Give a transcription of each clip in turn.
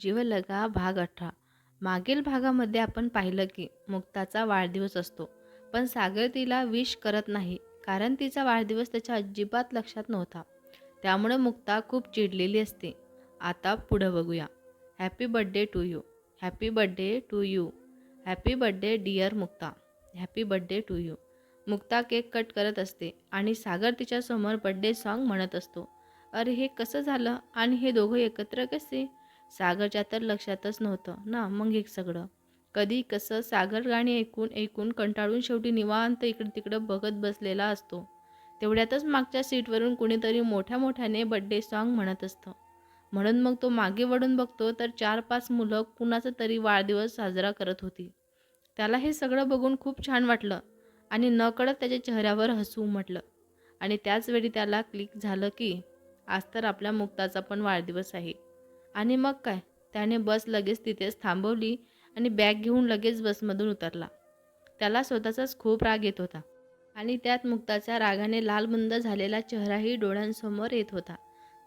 जीवलगा भाग अठरा. मागील भागामध्ये आपण पाहिलं की मुक्ताचा वाढदिवस असतो. पण सागर तिला विश करत नाही कारण तिचा वाढदिवस त्याच्या अजिबात लक्षात नव्हता. त्यामुळे मुक्ता खूप चिडलेली असते. आता पुढं बघूया. Happy birthday to you happy birthday to you happy birthday dear Mukta. Happy birthday to you Mukta cake cut करत असते आणि सागर तिच्यासमोर बड्डे सॉन्ग म्हणत असतो. अरे हे कसं झालं? आणि हे दोघं एकत्र कसे? सागरच्या तर लक्षातच नव्हतं ना मग हे सगळं. कधी कसं सागर गाणी ऐकून ऐकून कंटाळून शेवटी निवांत इकडं तिकडं बघत बसलेला असतो. तेवढ्यातच मागच्या सीटवरून कुणीतरी मोठ्या मोठ्याने बड्डे सॉन्ग म्हणत असतं. म्हणून मग तो मागे वळून बघतो तर चार पाच मुलं कुणाचा तरी वाढदिवस साजरा करत होती. त्याला हे सगळं बघून खूप छान वाटलं आणि नकळत त्याच्या चेहऱ्यावर हसू म्हटलं. आणि त्याचवेळी त्याला क्लिक झालं की आज तर आपल्या मुक्ताचा पण वाढदिवस आहे. आणि मग काय? त्याने बस लगेच तिथेच थांबवली आणि बॅग घेऊन लगेच बसमधून उतरला. त्याला स्वतःचाच खूप राग येत होता आणि त्यात मुक्ताच्या रागाने लालबुंद झालेला चेहराही डोळ्यांसमोर येत होता.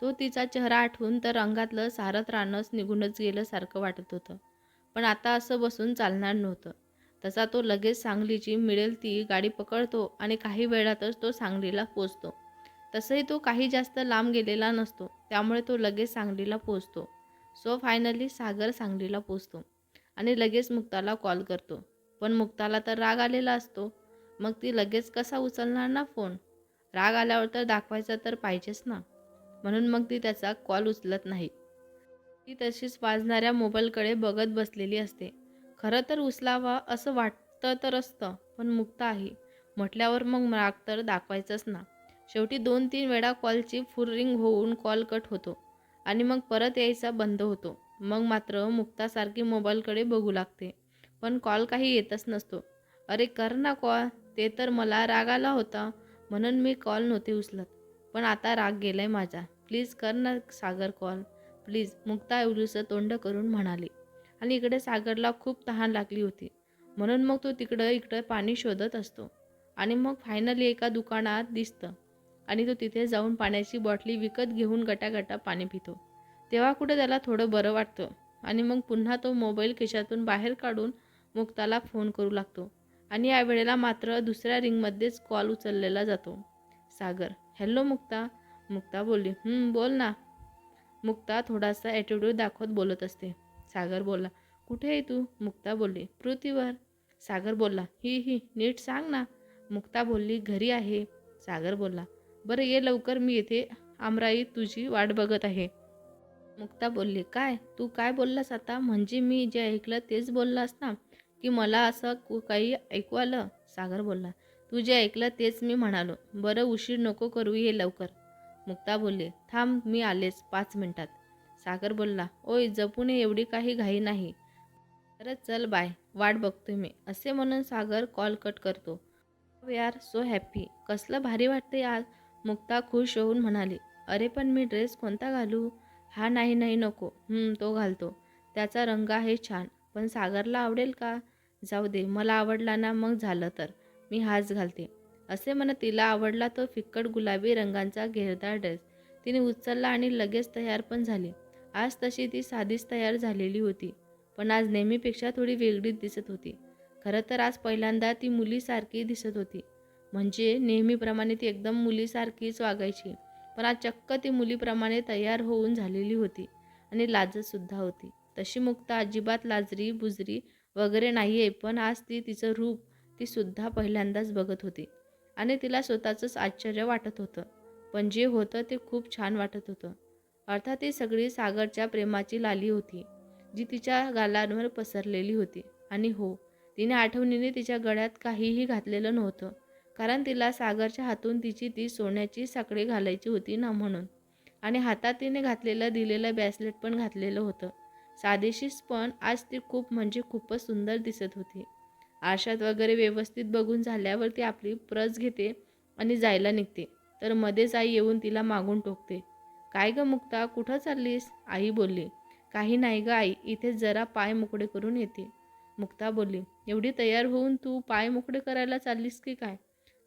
तो तिचा चेहरा आठवून तर अंगातलं सारत रानच निघूनच गेल्यासारखं वाटत होतं. पण आता असं बसून चालणार नव्हतं. तसा तो लगेच सांगलीची मिळेल ती गाडी पकडतो आणि काही वेळातच तो सांगलीला पोचतो. तसंही तो काही जास्त लांब गेलेला नसतो. त्यामुळे तो लगेच सांगलीला पोचतो. सो फायनली सागर सांगलीला पोचतो आणि लगेच मुक्ताला कॉल करतो. पण मुक्ताला तर राग आलेला असतो. मग ती लगेच कसा उचलणार ना फोन? राग आल्यावर तर दाखवायचा तर पाहिजेच ना? म्हणून मग ती त्याचा कॉल उचलत नाही. ती तशीच वाजणाऱ्या मोबाईलकडे बघत बसलेली असते. खरं तर उचलावा असं वाटतं तर असतं पण मुक्त आहे. म्हटल्यावर मग राग तर दाखवायचंच ना. शेवटी दोन तीन वेळा कॉलची फुल रिंग होऊन कॉल कट होतो. आणि मग परत यायचा बंद होतो. मग मात्र मुक्तासारखी मोबाईलकडे बघू लागते. पण कॉल काही येतच नसतो. अरे कर ना कॉल. ते तर मला राग आला होता. म्हणून मी कॉल नव्हते उचलत. पण आता राग गेलाय माझा. प्लीज कर ना सागर कॉल. प्लीज मुक्ता एवढीचं तोंड करून म्हणाली. आणि इकडे सागरला खूप तहान लागली होती. म्हणून मग तो तिकडं इकडं पाणी शोधत असतो. आणि मग फायनली एका दुकानात दिसतं. आणि तो तिथे जाऊन पाण्याची बॉटली विकत घेऊन गटागटा पाणी पितो. तेव्हा कुठे त्याला थोडं बरं वाटतं. आणि मग पुन्हा तो मोबाईल खिशातून बाहेर काढून मुक्ताला फोन करू लागतो. आणि या वेळेला मात्र दुसऱ्या रिंगमध्येच कॉल उचललेला जातो. सागर हॅलो मुक्ता. मुक्ता बोलली बोल ना. मुक्ता थोडासा ॲटिट्यूड दाखवत बोलत असते. सागर बोलला कुठे आहे तू? मुक्ता बोलली पृथ्वीवर. सागर बोलला ही ही नीट सांग ना. मुक्ता बोलली घरी आहे. सागर बोलला बरं ये लवकर मी येथे आमराई तुझी वाट बघत आहे. मुक्ता बोलली काय? तू काय बोललास आता? म्हणजे मी जे ऐकलं तेच बोललास ना? की मला असं काही ऐकू आलं? सागर बोलला तू जे ऐकलं तेच मी म्हणालो. बरं उशीर नको करू ये लवकर. मुक्ता बोलली थांब मी आलेच पाच मिनिटात. सागर बोलला ओय जपून एवढी काही घाई नाही. तर चल बाय. वाट बघतोय मी. असे म्हणून सागर कॉल कट करतो. वी आर सो हॅप्पी कसलं भारी वाटतंय आज. मुक्ता खुश होऊन म्हणाली अरे पण मी ड्रेस कोणता घालू? हा नाही नाही नको. तो घालतो. त्याचा रंग आहे छान. पण सागरला आवडेल का? जाऊ दे मला आवडला ना मग झालं तर. मी हाच घालते. असे म्हणत तिला आवडला तो फिक्कट गुलाबी रंगांचा घेरदार ड्रेस. तिने उचलला आणि लगेच तयार पण झाली. आज तशी ती साधीच तयार झालेली होती. पण आज नेहमीपेक्षा थोडी वेगळीच दिसत होती. खरं तर आज पहिल्यांदा ती मुलीसारखी दिसत होती. म्हणजे नेहमीप्रमाणे ती एकदम मुलीसारखीच वागायची. पण आज चक्क ती मुलीप्रमाणे तयार होऊन झालेली होती आणि लाजतसुद्धा होती. तशी मुक्ता अजिबात लाजरी बुजरी वगैरे नाही आहे पण आज ती तिचं रूप ती सुद्धा पहिल्यांदाच बघत होती आणि तिला स्वतःचंच आश्चर्य वाटत होतं. पण जे होतं ते खूप छान वाटत होतं. अर्थात ती सगळी सागरच्या प्रेमाची लाली होती जी तिच्या गालांवर पसरलेली होती. आणि हो तिने आठवणीने तिच्या गळ्यात काहीही घातलेलं नव्हतं. कारण तिला सागरच्या हातून तिची ती सोन्याची साखळी घालायची होती ना म्हणून. आणि हातात तिने घातलेलं दिलेलं ब्रॅसलेट पण घातलेलं होतं. साधेशीच पण आज ती खूप म्हणजे खूपच सुंदर दिसत होती. आरशात वगैरे व्यवस्थित बघून झाल्यावर ती आपली प्रस घेते आणि जायला निघते. तर मध्येच आई येऊन तिला मागून टोकते. काय ग मुक्ता कुठं चाललीस? आई बोलली. काही नाही ग आई इथे जरा पाय मोकळे करून येते. मुक्ता बोलली. एवढी तयार होऊन तू पाय मोकळे करायला चाललीस की काय?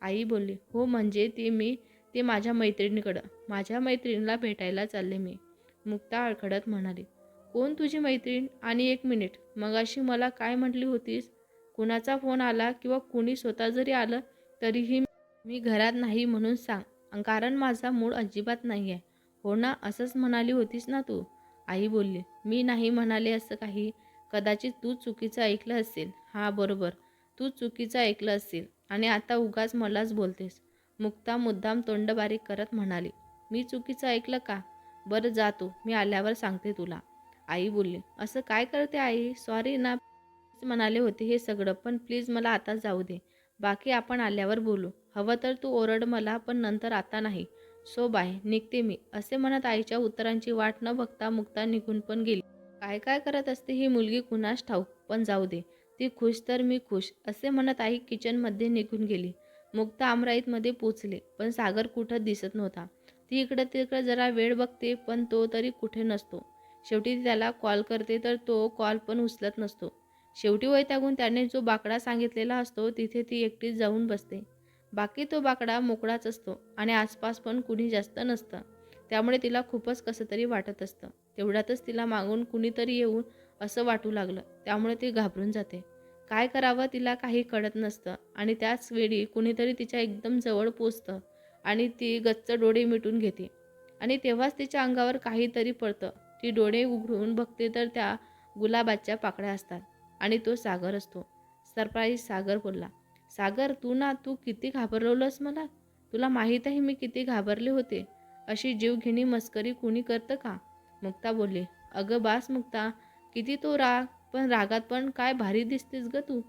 आई बोलली हो म्हणजे ते मी ते माझ्या मैत्रिणीकडं माझ्या मैत्रिणीला भेटायला चालले मी. मुक्ता अडखडत म्हणाली कोण तुझी मैत्रीण? आणि एक मिनिट मगाशी मला काय म्हटली होतीस? कुणाचा फोन आला किंवा कुणी स्वतः जरी आलं तरीही मी घरात नाही म्हणून सांग कारण माझा मूड अजिबात नाही आहे हो ना असंच म्हणाली होतीस ना तू? आई बोलली मी नाही म्हणाले असं काही. कदाचित तू चुकीचं ऐकलं असेल. हां बरोबर. तू चुकीचं ऐकलं असेल. आणि आता उगाच मलाच बोलतेस. मुक्ता मुद्दाम तोंड बारीक करत म्हणाली मी चुकीचं ऐकलं का? बरं जातो मी आल्यावर सांगते तुला. आई बोलली असं काय करते आई? सॉरी ना. म्हणाले होते हे सगळं पण प्लीज मला आता जाऊ दे. बाकी आपण आल्यावर बोलू. हवं तर तू ओरड मला पण नंतर आता नाही. So bye. निघते मी. असे म्हणत आईच्या उत्तरांची वाट न बघता मुक्ता निघून पण गेली. काय काय करत असते ही मुलगी? कुणास ठाऊक? पण जाऊ दे. ती खुश तर मी खुश असे म्हणत आई किचनमध्ये निघून गेली. मुक्ता आमराईतमध्ये पोचले पण सागर कुठं दिसत नव्हता. ती इकडं तिकडं जरा वेळ बघते पण तो तरी कुठे नसतो. शेवटी ती त्याला कॉल करते तर तो कॉल पण उचलत नसतो. शेवटी वैतागून त्याने जो बाकडा सांगितलेला असतो तिथे ती एकटीच जाऊन बसते. बाकी तो बाकडा मोकळाच असतो आणि आसपास पण कुणी जास्त नसतं. त्यामुळे तिला खूपच कसं तरी वाटत असतं. तेवढ्यातच तिला मागून कुणीतरी येऊन असं वाटू लागलं. त्यामुळे ती घाबरून जाते. काय करावं तिला काही कळत नसतं आणि त्याच वेळी कुणीतरी तिच्या एकदम जवळ पोचतं आणि ती गच्च डोळे मिटून घेते. आणि तेव्हाच तिच्या अंगावर काहीतरी पडतं. ती डोळे उघडून बघते तर त्या गुलाबाच्या पाकळ्या असतात आणि तो सागर असतो. सरप्राईज सागर बोलला सागर तू ना तू किती घाबरवलंस मला? तुला माहीत आहे मी किती घाबरले होते. अशी जीवघेणी मस्करी कुणी करतं का? मुक्ता बोलली अगं बास मुक्ता किती तो राग. पण रागात पण काय भारी दिसतेस ग तू?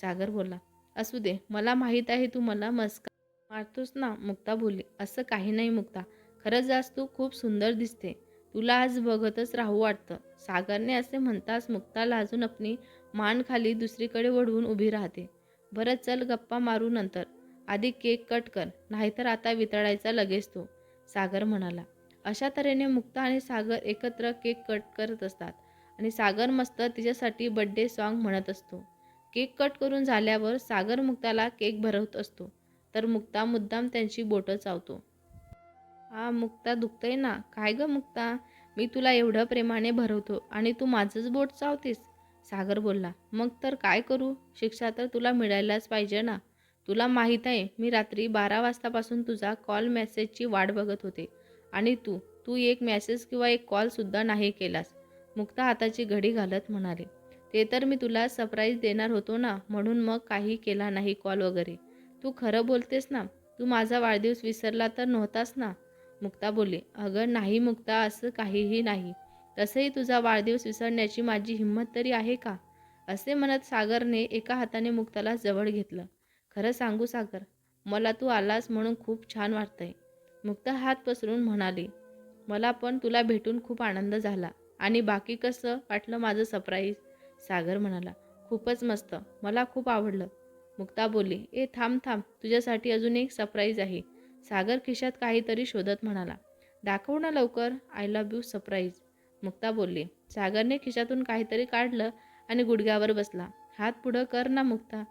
सागर बोला असू दे मला माहीत आहे तू मला मस्का मारतोस ना मुक्ता बोली असं काही नाही मुक्ता. खरंच आज तू खूप सुंदर दिसते. तुला आज बघतच राहू वाटतं. सागरने असे म्हणताच मुक्ता लाजून आपली मान खाली दुसरीकडे वढवून उभी राहते. बरं चल गप्पा मारू नंतर. आधी केक कट कर नाहीतर आता वितळायचा लगेच तो सागर म्हणाला. अशा तऱ्हेने मुक्ता आणि सागर एकत्र केक कट करत असतात. आणि सागर मस्त तिच्यासाठी बड्डे सॉन्ग म्हणत असतो. केक कट करून झाल्यावर सागर मुक्ताला केक भरवत असतो. तर मुक्ता मुद्दाम त्यांची बोटं चावतो. हा मुक्ता दुखतंय ना? काय ग मुक्ता? मी तुला एवढं प्रेमाने भरवतो आणि तू माझंच बोट चावतेस. सागर बोलला मग तर काय करू? शिक्षा तर तुला मिळायलाच पाहिजे ना? तुला माहीत आहे मी रात्री बारा वाजतापासून तुझा कॉल मेसेजची वाट बघत होते. आणि तू तू एक मेसेज किंवा एक कॉलसुद्धा नाही केलास. मुक्ता हाताची घडी घालत म्हणाले ते तर मी तुला सरप्राईज देणार होतो ना म्हणून मग काही केला नाही कॉल वगैरे. तू खरं बोलतेस ना तू माझा वाढदिवस विसरला तर नव्हतास ना? मुक्ता बोलली अगं नाही मुक्ता असं काहीही नाही. तसंही तुझा वाढदिवस विसरण्याची माझी हिंमत तरी आहे का? असे म्हणत सागरने एका हाताने मुक्ताला जवळ घेतलं. खरं सांगू सागर मला तू आलास म्हणून खूप छान वाटतंय. मुक्ता हात पसरून म्हणाली मला पण तुला भेटून खूप आनंद झाला. आणि बाकी कसं वाटलं माझं सरप्राईज सागर म्हणाला खूपच मस्त. मला खूप आवडलं. मुक्ता बोलली ए थांब थांब. तुझ्यासाठी अजून एक सरप्राईज आहे. सागर खिशात काहीतरी शोधत म्हणाला दाखव ना लवकर. I love you surprise Mukta बोलली सागरने खिशातून काहीतरी काढलं आणि गुडघ्यावर बसला. हात पुढं कर ना मुक्ता.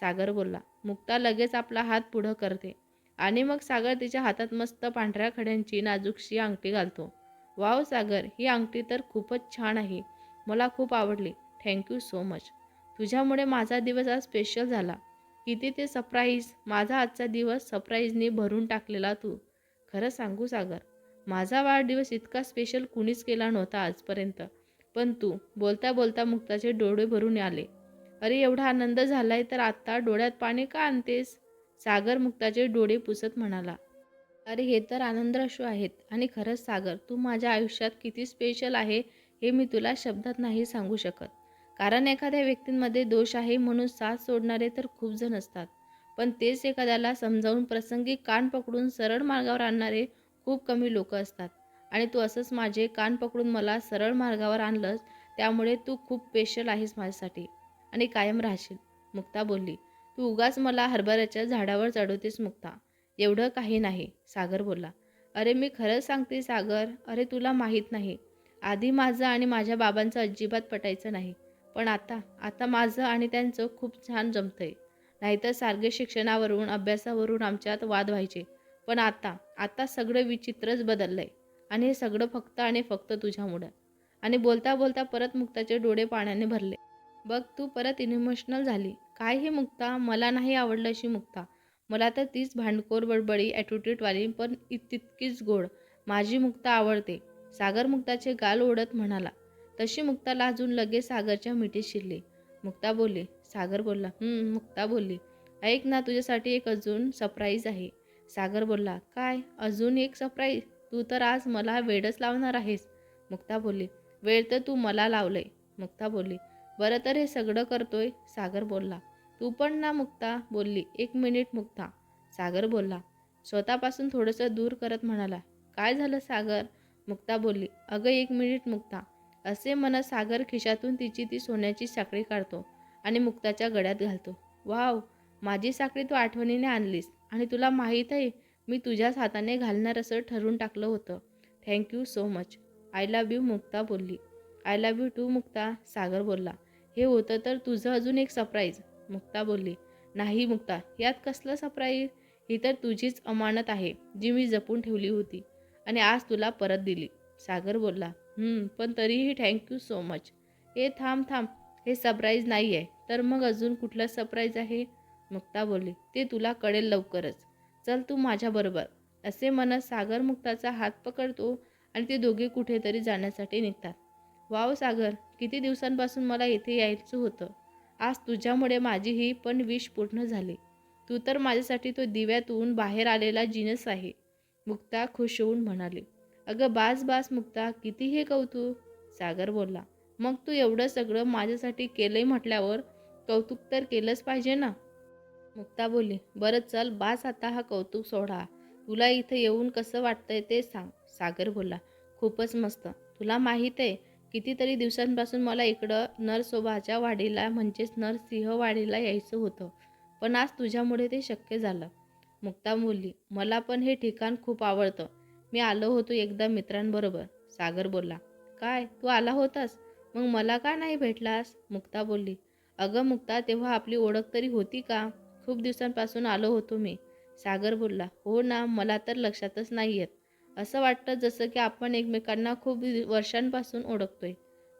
सागर बोलला मुक्ता लगेच आपला हात पुढं करते आणि मग सागर तिच्या हातात मस्त पांढऱ्या खड्यांची नाजूकशी अंगठी घालतो. वाव सागर ही अंगठी तर खूपच छान आहे. मला खूप आवडली. थँक्यू सो मच तुझ्यामुळे माझा दिवस आज स्पेशल झाला. किती ते सरप्राईज माझा आजचा दिवस सरप्राईजने भरून टाकलेला तू. खरं सांगू सागर माझा वाढदिवस इतका स्पेशल कुणीच केला नव्हता आजपर्यंत. पण तू बोलता बोलता मुक्ताचे डोळे भरून आले. अरे एवढा आनंद झालाय तर आत्ता डोळ्यात पाणी का आणतेस? सागर मुक्ताचे डोळे पुसत म्हणाला. अरे हे तर आनंद आहेत. आणि खरंच सागर तू माझ्या आयुष्यात किती स्पेशल आहे हे मी तुला शब्दात नाही सांगू शकत. कारण एखाद्या व्यक्तींमध्ये दोष आहे म्हणून साथ सोडणारे तर खूप जण असतात. पण तेच एखाद्याला समजावून प्रसंगी कान पकडून सरळ मार्गावर आणणारे खूप कमी लोक असतात. आणि तू असंच माझे कान पकडून मला सरळ मार्गावर आणलंस त्यामुळे तू खूप स्पेशल आहेस माझ्यासाठी. आणि कायम राहशील. मुक्ता बोलली तू उगाच मला हरभऱ्याच्या झाडावर चढवतेस मुक्ता. एवढं काही नाही सागर बोलला. अरे मी खरंच सांगते सागर अरे तुला माहीत नाही. आधी माझं आणि माझ्या बाबांचं अजिबात पटायचं नाही. पण आता आता माझं आणि त्यांचं खूप छान जमतंय. नाहीतर सारखे शिक्षणावरून अभ्यासावरून आमच्यात वाद व्हायचे. पण आता आता सगळं विचित्रच बदललं आहे आणि हे सगळं फक्त आणि फक्त तुझ्यामुळं. आणि बोलता बोलता परत मुक्ताचे डोळे पाण्याने भरले. बघ तू परत इमोशनल झाली. काय ही मुक्ता? मला नाही आवडलं अशी मुक्ता. मला तर तीच भांडखोर बडबडी ॲटिट्यूडवाली पण इ- तितकीच गोड. माझी मुक्ता आवडते. सागर मुक्ताचे गाल ओढत म्हणाला. तशी मुक्ताला अजून लगेच सागरच्या मिठी शिरली. मुक्ता बोलली सागर बोलला. मुक्ता बोलली. ऐक ना तुझ्यासाठी एक अजून सरप्राईज आहे. सागर बोलला काय? अजून एक सरप्राईज तू तर आज मला वेडच लावणार आहेस. मुक्ता बोलली वेळ तर तू मला लावलंय. मुक्ता बोलली बरं तर हे सगळं करतोय. सागर बोलला तू पण ना मुक्ता बोलली. एक मिनिट मुक्ता. सागर बोलला. स्वतःपासून थोडंसं दूर करत म्हणाला. काय झालं सागर? मुक्ता बोलली. अगं एक मिनिट मुक्ता. असे म्हणत सागर खिशातून तिची ती सोन्याची साखळी काढतो आणि मुक्ताच्या गळ्यात घालतो. वाव माझी साखळी तू आठवणीने आणलीस आणि तुला माहीत आहे मी तुझ्याच हाताने घालणार असं ठरवून टाकलं होतं. Thank you so much I love you Mukta बोलली. I love you too Mukta Sagar बोलला. हे होतं तर तुझं अजून एक सरप्राईज मुक्ता बोलली नाही मुक्ता यात कसलं सरप्राईज ही तर तुझीच अमानत आहे जी मी जपून ठेवली होती आणि आज तुला परत दिली. सागर बोलला पण तरीही थँक्यू सो मच हे थांब थांब हे सरप्राईज नाही आहे तर मग अजून कुठलं सरप्राईज आहे? मुक्ता बोलली ते तुला कळेल लवकरच. चल तू माझ्याबरोबर असे म्हणत सागर मुक्ताचा हात पकडतो आणि ते दोघे कुठेतरी जाण्यासाठी निघतात. वाव सागर किती दिवसांपासून मला इथे यायचं होतं. आज तुझ्यामुळे माझी ही पण विष पूर्ण झाली. तू तर माझ्यासाठी तो दिव्यातून बाहेर आलेला जिनस आहे. मुक्ता खुश होऊन म्हणाली. अगं बास बास मुक्ता किती हे कौतुक? सागर बोलला. मग तू एवढं सगळं माझ्यासाठी केलंय म्हटल्यावर कौतुक तर केलंच पाहिजे ना? मुक्ता बोलली. बरं चल बास आता हा कौतुक सोडा. तुला इथं येऊन कसं वाटतंय ते सांग. सागर बोलला. खूपच मस्त. तुला माहीत आहे कितीतरी दिवसांपासून मला इकडं नरसोबाच्या वाडीला म्हणजेच नरसिंहवाडीला यायचं होतं. पण आज तुझ्यामुळे ते शक्य झालं. मुक्ता बोलली मला पण हे ठिकाण खूप आवडतं. मी आलो होतो एकदा मित्रांबरोबर. सागर बोलला काय? तू आला होतास? मग मला का नाही भेटलास? मुक्ता बोलली अगं मुक्ता तेव्हा आपली ओळख तरी होती का? खूप दिवसांपासून आलो होतो मी. सागर बोलला हो ना मला तर लक्षातच नाही येत. असं वाटतं जसं की आपण एकमेकांना खूप वर्षांपासून ओळखतोय.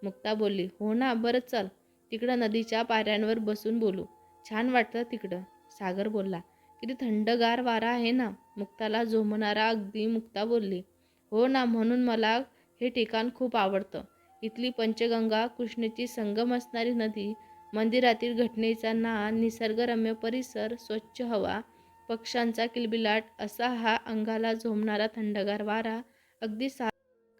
मुक्ता बोलली हो ना बरं चल. तिकडं नदीच्या पाऱ्यांवर बसून बोलू. छान वाटतं तिकडं. सागर बोलला किती थंडगार वारा आहे ना. मुक्ताला झोमणारा अगदी मुक्ता बोलली हो ना म्हणून मला हे ठिकाण खूप आवडतं. इथली पंचगंगा कृष्णेची संगम असणारी नदी मंदिरातील घटनेचा ना निसर्गरम्य परिसर स्वच्छ हवा पक्ष्यांचा किलबिलाट असा हा अंगाला झोमणारा थंडगार वारा अगदी सा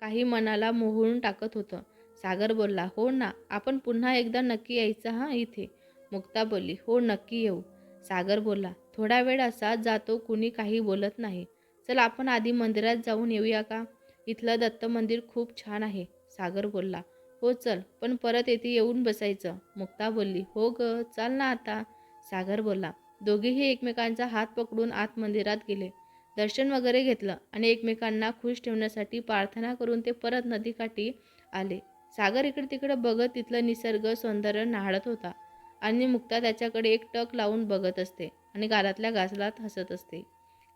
काही मनाला मोहळून टाकत होतं. सागर बोलला हो ना आपण पुन्हा एकदा नक्की यायचं हां इथे? मुक्ता बोलली हो नक्की येऊ. सागर बोलला थोडा वेळ असा जातो कुणी काही बोलत नाही. चल आपण आधी मंदिरात जाऊन येऊया का? इथलं दत्त मंदिर खूप छान आहे. सागर बोलला हो चल पण परत येथे येऊन बसायचं. मुक्ता बोलली हो ग चाल ना आता. सागर बोलला दोघेही एकमेकांचा हात पकडून आत मंदिरात गेले. दर्शन वगैरे घेतलं आणि एकमेकांना खुश ठेवण्यासाठी प्रार्थना करून ते परत नदीकाठी आले. सागर इकडे तिकडे बघत तिथलं निसर्ग सौंदर्य न्हाळत होता आणि मुक्ता त्याच्याकडे एक टक लावून बघत असते आणि गालातल्या गाजलात हसत असते.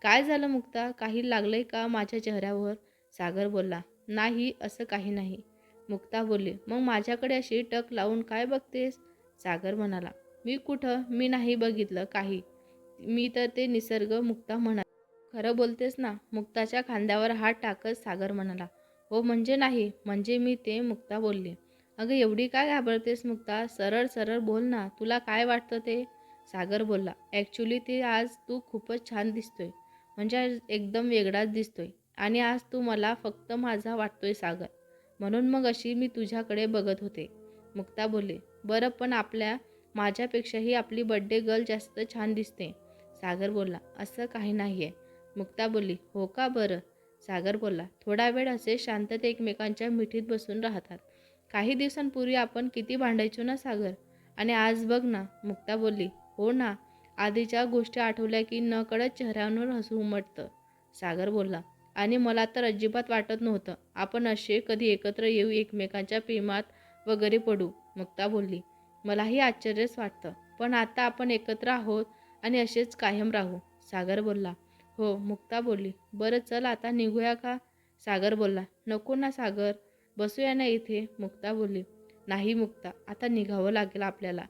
काय झालं मुक्ता? काही लागलंय का माझ्या चेहऱ्यावर? सागर बोलला. नाही असं काही नाही. मुक्ता बोलली. मग माझ्याकडे अशी टक लावून काय बघतेस? सागर म्हणाला. मी कुठं? मी नाही बघितलं काही. मी तर ते निसर्ग मुक्ता म्हणा खरं बोलतेस ना मुक्ताच्या खांद्यावर हात टाकत सागर म्हणाला. हो म्हणजे नाही म्हणजे मी ते मुक्ता बोलले. अगं एवढी काय घाबरतेस मुक्ता? सरळ सरळ बोल ना तुला काय वाटतं ते? सागर बोलला. ॲक्च्युली ते आज तू खूपच छान दिसतोय. म्हणजे आज एकदम वेगळाच दिसतोय. आणि आज तू मला फक्त माझा वाटतोय सागर. म्हणून मग अशी मी तुझ्याकडे बघत होते. मुक्ता बोलले. बरं पण आपल्या माझ्यापेक्षाही आपली बड्डे गर्ल जास्त छान दिसते. सागर बोलला असं काही नाही आहे मुक्ता बोलली हो का बरं? सागर बोलला थोडा वेळ असे शांतते एकमेकांच्या मिठीत बसून राहतात. काही दिवसांपूर्वी आपण किती भांडायचो ना सागर? आणि आज बघ ना. मुक्ता बोलली हो ना. आधीच्या गोष्टी आठवल्या की नकळत चेहऱ्यावर हसू उमटतं. सागर बोलला आणि मला तर अजिबात वाटत नव्हतं. आपण असे कधी एकत्र येऊ एकमेकांच्या प्रेमात वगैरे पडू. मुक्ता बोलली मलाही आश्चर्यच वाटतं. पण आता आपण एकत्र आहोत आणि असेच कायम राहू. सागर बोलला. हो मुक्ता बोलली. बरं चल आता निघूया का? सागर बोलला. नको ना सागर. बसूया ना इथे. मुक्ता बोलली. नाही मुक्ता. आता निघावं लागेल आपल्याला.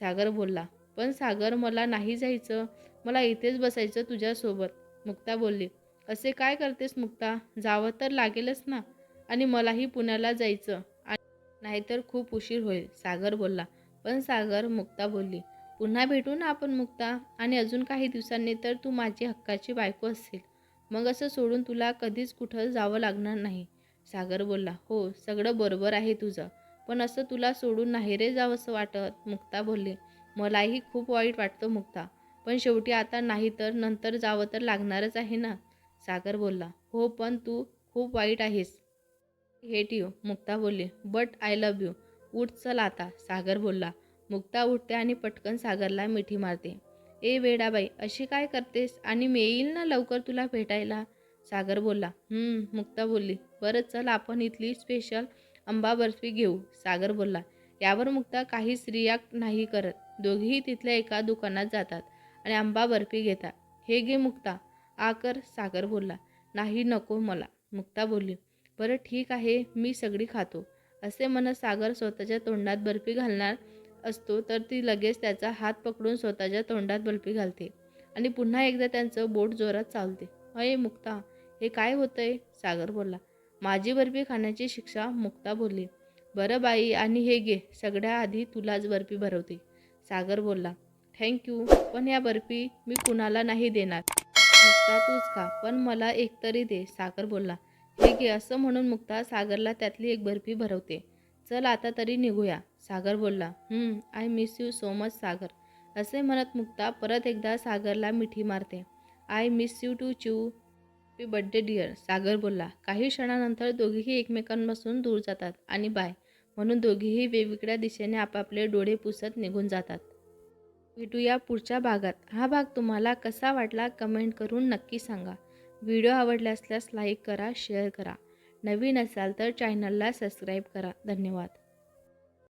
सागर बोलला. पण सागर मला नाही जायचं. मला इथेच बसायचं तुझ्यासोबत. मुक्ता बोलली. असे काय करतेस मुक्ता? जावं तर लागेलच ना. आणि मलाही पुण्याला जायचं. आणि नाहीतर खूप उशीर होईल. सागर बोलला. पण सागर मुक्ता बोलली पुन्हा भेटू ना आपण मुक्ता? आणि अजून काही दिवसांनी तर तू माझी हक्काची बायको असशील. मग असं सोडून तुला कधीच कुठं जावं लागणार नाही. सागर बोलला हो सगळं बरोबर आहे तुझं पण असं तुला सोडून नाही रे जावंसं वाटत? मुक्ता बोलली मलाही खूप वाईट वाटतं मुक्ता पण शेवटी आता नाही तर नंतर जावं तर लागणारच आहे ना? सागर बोलला हो पण तू खूप वाईट आहेस. हेट यू मुक्ता बोलली बट आय लव्ह यू उठ चल आता सागर बोलला. मुक्ता उठते आणि पटकन सागरला मिठी मारते. ए वेडाबाई अशी काय करतेस? आणि मी येईल ना लवकर तुला भेटायला? सागर बोलला. मुक्ता बोलली. बरं चल आपण इथली स्पेशल आंबा बर्फी घेऊ. सागर बोलला. यावर मुक्ता काहीच रिॲक्ट नाही करत. दोघेही तिथल्या एका दुकानात जातात आणि आंबा बर्फी घेतात. हे घे मुक्ता. आ कर सागर बोलला. नाही नको मला. मुक्ता बोलली. बरं ठीक आहे मी सगळी खातो. असे म्हणत सागर स्वतःच्या तोंडात बर्फी घालणार असतो तर ती लगेच त्याचा हात पकडून स्वतःच्या तोंडात बर्फी घालते आणि पुन्हा एकदा त्यांचं बोट जोरात चालते. अये मुक्ता हे काय होतंय? सागर बोलला. माझी बर्फी खाण्याची शिक्षा मुक्ता बोलली. बरं बाई आणि हे घे सगळ्या आधी तुलाच बर्फी भरवते. सागर बोलला. थँक्यू पण या बर्फी मी कुणाला नाही देणार. मुक्ता तूच खा पण मला एक तरी दे सागर बोलला. हे घे असं म्हणून मुक्ता सागरला त्यातली एक बर्फी भरवते. चल आता तरी निघूया सागर बोलला. I miss you so much Sagar. असे म्हणत मुक्ता परत एकदा सागरला मिठी मारते. आय मिस यू टू चू हॅपी बड्डे डिअर सागर बोलला. काही क्षणानंतर दोघेही एकमेकांपासून दूर जातात आणि बाय म्हणून दोघेही वेगवेगळ्या दिशेने आपापले डोळे पुसत निघून जातात. भेटूया पुढच्या भागात. हा भाग तुम्हाला कसा वाटला कमेंट करून नक्की सांगा. व्हिडिओ आवडला असल्यास लाईक करा शेअर करा. नवीन असाल तर चॅनलला सबस्क्राईब करा. धन्यवाद.